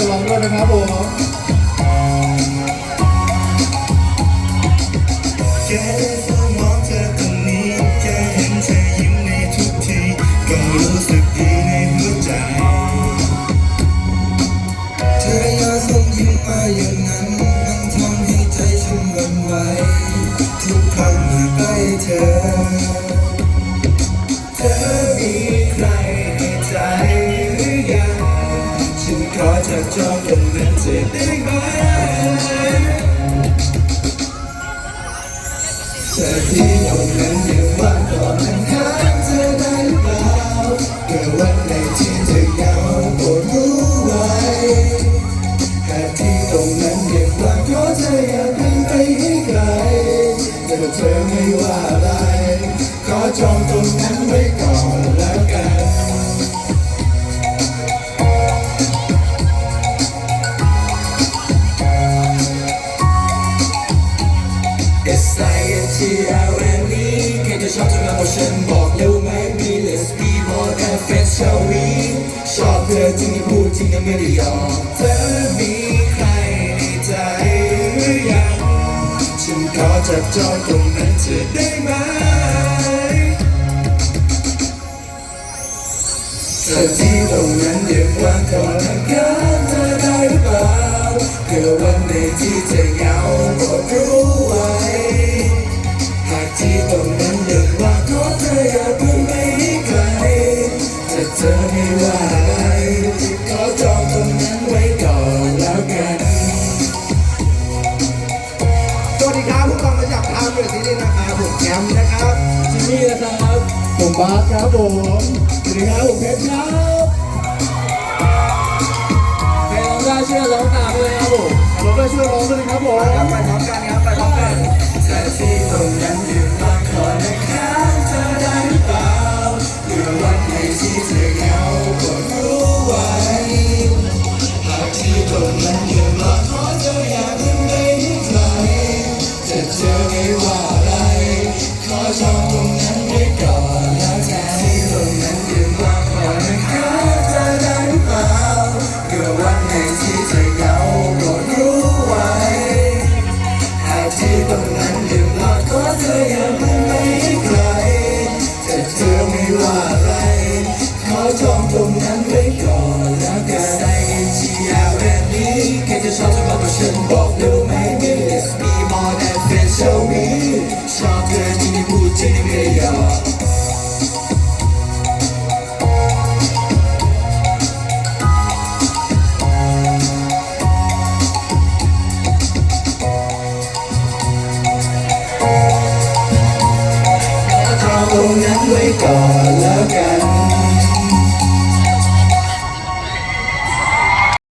ระวังด้วยนะครับผมแก จับจองตรงนั้นเธอได้ไหมเธอที่ตรงนั้นยังว่างก่อนนั้นหาเธอได้หรือเปล่าเมื่อวันไหนที่เธอเหงาโปรดรู้ไว้หากที่ตรงนั้นยังว่างขอเธออย่าเพิ่งไปให้ไกลแต่เธอไม่ว่าอะไรขอจองตรงนั้นไว้ก่อน I N T L N E แค่จะชอบจะมาบอกฉันบอกเร็วไหม Me let's be more than friends shall we ชอบเธอจริงพูดจริงนะไม่ได้ยอกเธอมีใครในใจหรือยัง ฉันขอจับจองตรงนั้นเธอได้ไหมเธอที่ตรงนั้นยังว่างขอทำงานเธอได้หรือเปล่าเพื่อวันไหนที่เธอเหงาโปร มบาสครับผมสวัสดีครับผมเพชรครับใครร้องได้ช่วยร้องตามด้วยนะครับผมร้องได้ช่วยร้องด้วยนะครับผมครับไปพร้อมกันครับไปพร้อมกันแต่ที่ตรงนั้นยังว่างขอนครั้งเธอได้หรือเปล่าเพื่อวันใหนที่เธอ อ ขอจองตรงนั้นไว้ก่อนแล้วกัน